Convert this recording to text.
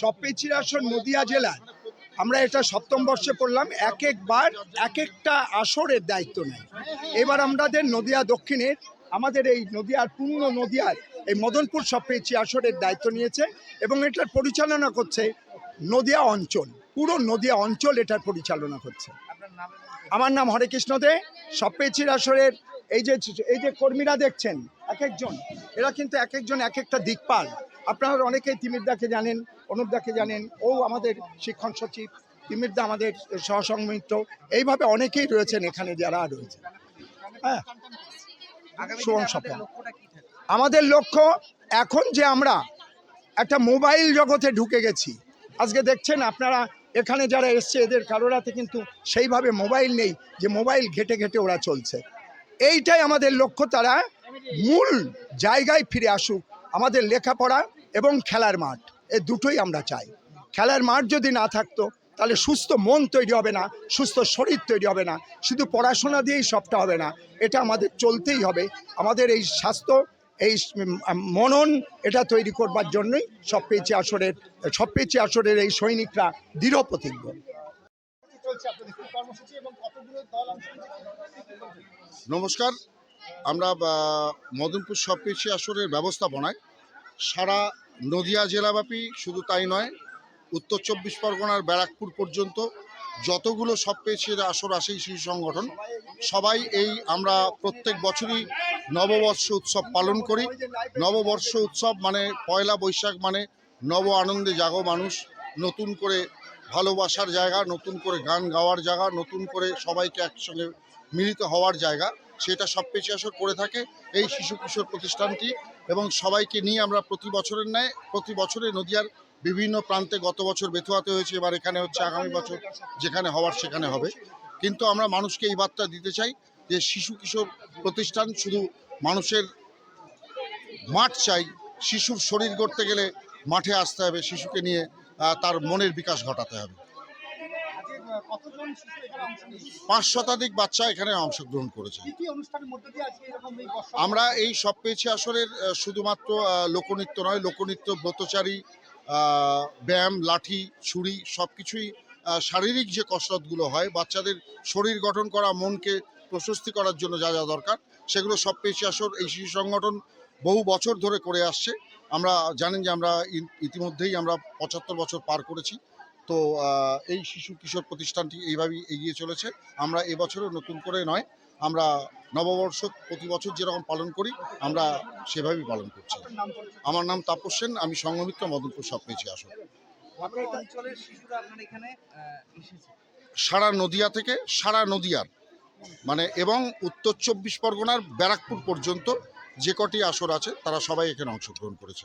সপ্রেচির আসন নদিয়া জেলার। আমরা এটা সপ্তম বর্ষে পড়লাম, এক একবার, এক একটা আসরের দায়িত্ব নেয়। এবার আমাদের নদিয়া দক্ষিণের, আমাদের এই নদিয়ার, পূর্ণ নদিয়ার এই মদনপুর সপ্রেচি আসরের দায়িত্ব নিয়েছে এবং এটার পরিচালনা করছে নদিয়া অঞ্চল, পুরো নদিয়া অঞ্চল এটার পরিচালনা করছে। আমার নাম হরেকৃষ্ণ দে সপ্রেচির আসরের এই যে এই যে কর্মীরা দেখছেন, এক একজন, এরা কিন্তু এক একজন এক একটা দিকপাল। আপনারা অনেকেই তিমিরদাকে জানেন অনুপদাকে জানেন ও আমাদের শিক্ষণ সচিব তিমিরদা আমাদের সহসংমিত্র এইভাবে অনেকেই রয়েছেন এখানে যারা রয়েছে। হ্যাঁ স্বপ্ন আমাদের লক্ষ্য এখন যে আমরা একটা মোবাইল জগতে ঢুকে গেছি আজকে দেখছেন আপনারা এখানে যারা এসছে এদের কারোরাতে কিন্তু সেইভাবে মোবাইল নেই যে মোবাইল ঘেটে ঘেটে ওরা চলছে। এইটাই আমাদের লক্ষ্য তারা মূল জায়গায় ফিরে আসুক আমাদের লেখাপড়া এবং খেলার মাঠ। এ দুটোই আমরা চাই। খেলার মাঠ যদি না থাকতো তাহলে সুস্থ মন তৈরি হবে না সুস্থ শরীর তৈরি হবে না শুধু পড়াশোনা দিয়েই সবটা হবে না এটা আমাদের চলতেই হবে। আমাদের এই স্বাস্থ্য এই মনন এটা তৈরি করবার জন্যই সব পেঁচে আসরের সব পেঁচে আসরের এই সৈনিকরা দৃঢ় প্রতিজ্ঞ। নমস্কার আমরা আহ, সব সবকিছু আসরের ব্যবস্থাপনায়। সারা নদিয়া জেলাব্যাপী শুধু তাই নয়, উত্তর চব্বিশ পরগনার ব্যারাকপুর পর্যন্ত যতগুলো সব পেয়েছে আসর আসে এই শিশু সংগঠন। সবাই এই আমরা প্রত্যেক বছরই নববর্ষ উৎসব পালন করি। নববর্ষ উৎসব মানে পয়লা বৈশাখ মানে নব আনন্দে জাগো মানুষ। নতুন করে ভালোবাসার জায়গা, নতুন করে গান গাওয়ার জায়গা, নতুন করে সবাইকে একসঙ্গে মিলিত হওয়ার জায়গা। সেটা সব পেশি আসর করে থাকে। এই শিশু কিশোর প্রতিষ্ঠানটি এবং সবাইকে নিয়ে আমরা প্রতি বছরের ন্যায়, প্রতি বছরে নদিয়ার বিভিন্ন প্রান্তে গত বছর বেথুয়াতে হয়েছে, এবার এখানে হচ্ছে আগামী বছর যেখানে হওয়ার সেখানে হবে। কিন্তু আমরা মানুষকে এই বার্তা দিতে চাই যে শিশু কিশোর প্রতিষ্ঠান শুধু মানুষের মাঠ চাই, শিশুর শরীর গড়তে গেলে মাঠে আসতে হবে, শিশুকে নিয়ে তার মনের বিকাশ ঘটাতে হবে। পাঁচ শতাধিক বাচ্চা এখানে অংশগ্রহণ করেছে। আমরা এই সব পেয়েছি আসরের শুধুমাত্র লোকনৃত্য নয় লোকনৃত্য ব্রতচারী ব্যায়াম লাঠি ছুরি সব কিছুই শারীরিক যে কসরতগুলো হয় বাচ্চাদের শরীর গঠন করা মনকে প্রশস্তি করার জন্য যা যা দরকার সেগুলো সব পেয়েছি আসর এই শিশু সংগঠন বহু বছর ধরে করে আসছে। আমরা জানেন যে আমরা ইতিমধ্যেই আমরা পঁচাত্তর বছর পার করেছি। তো এই শিশু কিশোর প্রতিষ্ঠানটি এইভাবেই এগিয়ে চলেছে। আমরা এবছরও নতুন করে নয় আমরা নববর্ষ প্রতি বছর যেরকম পালন করি আমরা সেভাবেই পালন করছি। আমার নাম তাপস সেন আমি সংঘমিত্র মদনপুর সব পেয়েছি আসলে। সারা নদিয়া থেকে সারা নদিয়ার। মানে এবং উত্তর চব্বিশ পরগনার ব্যারাকপুর পর্যন্ত যে কটি আসর আছে তারা সবাই এখানে অংশগ্রহণ করেছে।